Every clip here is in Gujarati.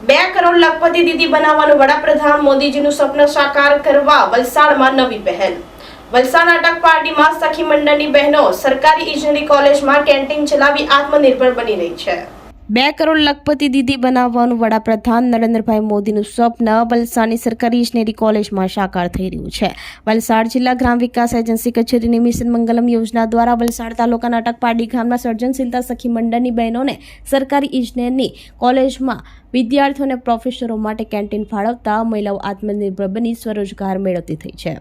બે કરોડ લખપતિ દીદી બનાવવાનું વડાપ્રધાન મોદીજીનું સ્વપ્ન સાકાર કરવા વલસાડમાં નવી પહેલ. વલસાડ નાટક પાર્ટીમાં સખી મંડળની બહેનો સરકારી ઇજનેરી કોલેજમાં કેન્ટીન ચલાવી આત્મનિર્ભર બની રહી છે. બે કરોડ લખપતિ દીદી બનાવવાનું વડાપ્રધાન નરેન્દ્રભાઈ મોદીનું સ્વપ્ન વલસાડની સરકારી ઇજનેરી કોલેજમાં સાકાર થઈ રહ્યું છે. વલસાડ જિલ્લા ગ્રામ વિકાસ એજન્સી કચેરીની મિશન મંગલમ યોજના દ્વારા વલસાડ તાલુકાના અટકપાડી ગામના સર્જનશીલતા સખી મંડળની બહેનોને સરકારી ઇજનેરની કોલેજમાં વિદ્યાર્થીઓને પ્રોફેસરો માટે કેન્ટીન ફાળવતા મહિલાઓ આત્મનિર્ભર બની સ્વરોજગાર મેળવતી થઈ છે.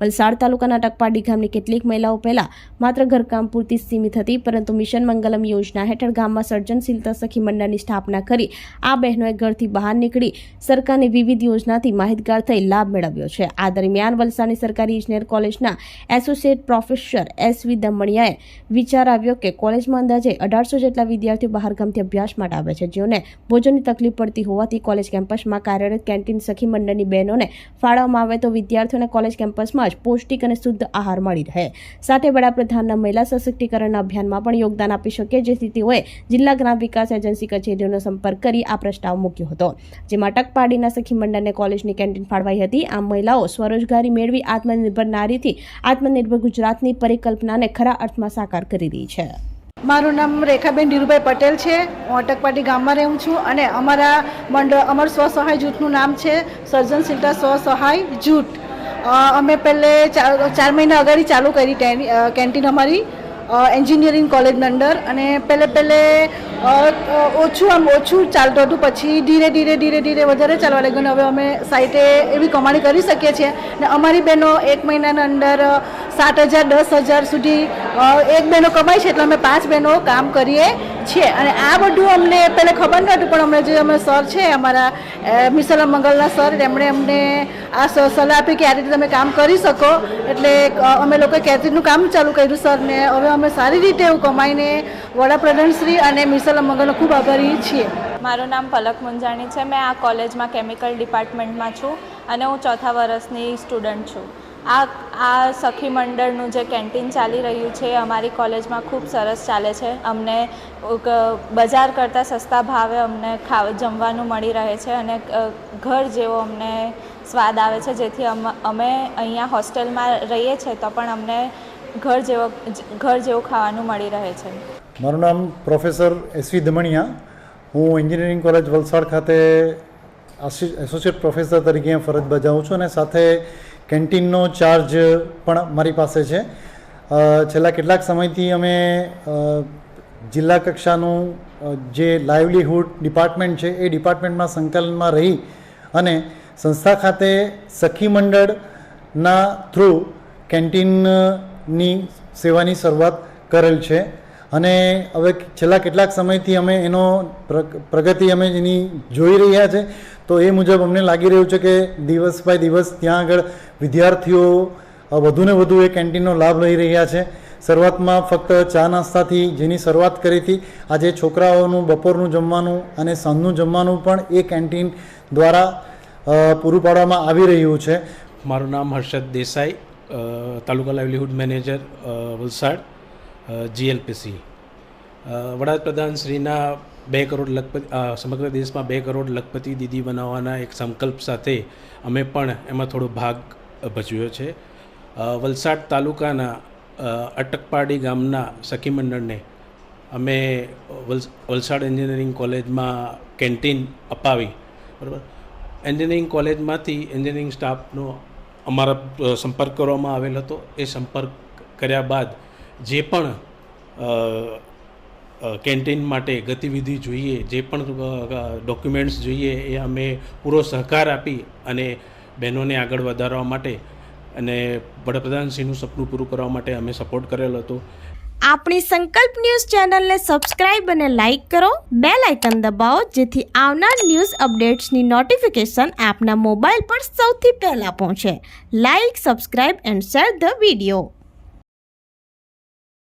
વલસાડ તાલુકાના ટકપાડી ગામની કેટલીક મહિલાઓ પહેલા માત્ર ઘરકામ પૂરતી સીમિત હતી, પરંતુ મિશન મંગલમ યોજના હેઠળ ગામમાં સર્જનશીલતા સખી મંડળની સ્થાપના કરી આ બહેનોએ ઘરથી બહાર નીકળી સરકારની વિવિધ યોજનાથી માહિતગાર થઈ લાભ મેળવ્યો છે. આ દરમિયાન વલસાડની સરકારી ઇજનેર કોલેજના એસોસિએટ પ્રોફેસર એસ વી દમણિયાએ વિચાર આવ્યો કે કોલેજમાં અંદાજે અઢારસો જેટલા વિદ્યાર્થીઓ બહારગામથી અભ્યાસ માટે આવે છે, જેઓને ભોજનની તકલીફ પડતી હોવાથી કોલેજ કેમ્પસમાં કાર્યરત કેન્ટીન સખી મંડળની બહેનોને ફાળવવામાં આવે તો વિદ્યાર્થીઓને કોલેજ કેમ્પસમાં જ પૌષ્ટિક અને શુદ્ધ આહાર મળી રહે. સાથે વડાપ્રધાનના મહિલા સશક્તિકરણના અભિયાનમાં પણ યોગદાન આપી શકે જેથી તેઓએ જિલ્લા ગ્રામ વિકાસ એજન્સી કચેરીઓનો સંપર્ક કરી આ પ્રસ્તાવ મૂક્યો હતો. જેમાં ટકપાડીના સખી મંડળને કોલેજની કેન્ટીન ફાળવાઈ હતી. આમ મહિલાઓ સ્વરોજગારી મેળવી આત્મનિર્ભર નારીથી આત્મનિર્ભર ગુજરાતની પરિકલ્પનાને ખરા અર્થમાં સાકાર કરી રહી છે. મારું નામ રેખાબેન ધીરુભાઈ પટેલ છે. હું અટકપાટી ગામમાં રહું છું અને અમારા મંડળ અમારું સ્વસહાય જૂથનું નામ છે સર્જનશીલતા સ્વસહાય જૂથ. અમે પહેલે ચાર મહિના અગાડી ચાલુ કરી કેન્ટીન અમારી એન્જિનિયરિંગ કોલેજની અંદર અને પહેલે પહેલે ઓછું આમ ઓછું ચાલતું હતું. પછી ધીરે ધીરે ધીરે ધીરે વધારે ચાલવા લાગ્યું હવે અમે સાઈટે એવી કમાણી કરી શકીએ છીએ. ને અમારી બહેનો એક મહિનાના અંદર સાત હજાર, દસ હજાર સુધી એક બહેનો કમાય છે એટલે અમે પાંચ બહેનો કામ કરીએ છીએ. અને આ બધું અમને પહેલાં ખબર નહોતું, પણ અમને જે અમે સર છે, અમારા મિસલ મંગલના સર, તેમણે અમને આ સલાહ આપી કે આ રીતે તમે કામ કરી શકો. એટલે અમે લોકોએ કેટરિંગનું કામ ચાલુ કર્યું સર ને હવે અમે સારી રીતે એવું કમાઈને વડાપ્રધાન શ્રી અને મિસલ મંગલનો ખૂબ આભારી છીએ. મારું નામ પલક મુંજાણી છે. મેં આ કોલેજમાં કેમિકલ ડિપાર્ટમેન્ટમાં છું અને હું ચોથા વર્ષની સ્ટુડન્ટ છું. આ આ સખી મંડળનું જે કેન્ટીન ચાલી રહ્યું છે, અમારી કોલેજમાં ખૂબ સરસ ચાલે છે. અમને બજાર કરતાં સસ્તા ભાવે અમને ખાવ, જમવાનું મળી રહે છે અને ઘર જેવો અમને સ્વાદ આવે છે. જેથી અમે અહીંયા હોસ્ટેલમાં રહીએ છીએ તો પણ અમને ઘર જેવો ઘર જેવું ખાવાનું મળી રહે છે. મારું નામ પ્રોફેસર એસવી દમણિયા. હું એન્જિનિયરિંગ કોલેજ વલસાડ ખાતે એસોસિએટ પ્રોફેસર તરીકે ફરજ બજાવું છું અને સાથે કેન્ટીનનો ચાર્જ પણ મારી પાસે છે. છેલ્લા કેટલાક સમયથી અમે જિલ્લા કક્ષાનું જે લાઇવલીહુડ ડિપાર્ટમેન્ટ છે એ ડિપાર્ટમેન્ટમાં સંકલનમાં રહી અને સંસ્થા ખાતે સખી મંડળના થ્રુ કેન્ટીનની સેવાની શરૂઆત કરેલ છે. અને હવે છેલ્લા કેટલાક સમયથી અમે એનો પ્ર- પ્રગતિ અમે એની જોઈ રહ્યા છે. તો એ મુજબ અમને લાગી રહ્યું છે કે દિવસ બાય દિવસ ત્યાં આગળ વિદ્યાર્થીઓ વધુને વધુ એ કેન્ટીનનો લાભ લઈ રહ્યા છે. શરૂઆતમાં ફક્ત ચા નાસ્તાથી જેની શરૂઆત કરી હતી, આજે છોકરાઓનું બપોરનું જમવાનું અને સાંજનું જમવાનું પણ એ કેન્ટીન દ્વારા પૂરું પાડવામાં આવી રહ્યું છે. મારું નામ Harshad Desai taluka livelihood manager Valsad. GLPC. વડાપ્રધાન શ્રીના બે કરોડ લખપતિ સમગ્ર દેશમાં બે કરોડ લખપતિ દીદી બનાવવાના એક સંકલ્પ સાથે અમે પણ એમાં થોડો ભાગ ભજવ્યો છે. વલસાડ તાલુકાના અટકપાડી ગામના સખી મંડળને અમે વલસાડ એન્જિનિયરિંગ કોલેજમાં કેન્ટીન અપાવી. બરાબર? એન્જિનિયરિંગ કોલેજમાંથી એન્જિનિયરિંગ સ્ટાફનો અમારા સંપર્ક કરવામાં આવેલ હતો. એ સંપર્ક કર્યા બાદ જે પણ કેન્ટીન માટે ગતિવિધિ જોઈએ, જે પણ ડોક્યુમેન્ટ્સ જોઈએ, એ અમે પૂરો સહકાર આપી અને બહેનોને આગળ વધારવા માટે અને વડાપ્રધાનશ્રીનું સપનું પૂરું કરવા માટે અમે સપોર્ટ કરેલો હતો. આપણી સંકલ્પ ન્યૂઝ ચેનલને સબસ્ક્રાઇબ અને લાઇક કરો. બે લાઇકન દબાવો, જેથી આવનાર ન્યૂઝ અપડેટ્સની નોટિફિકેશન આપના મોબાઈલ પર સૌથી પહેલાં પહોંચે. Like, subscribe and share the video.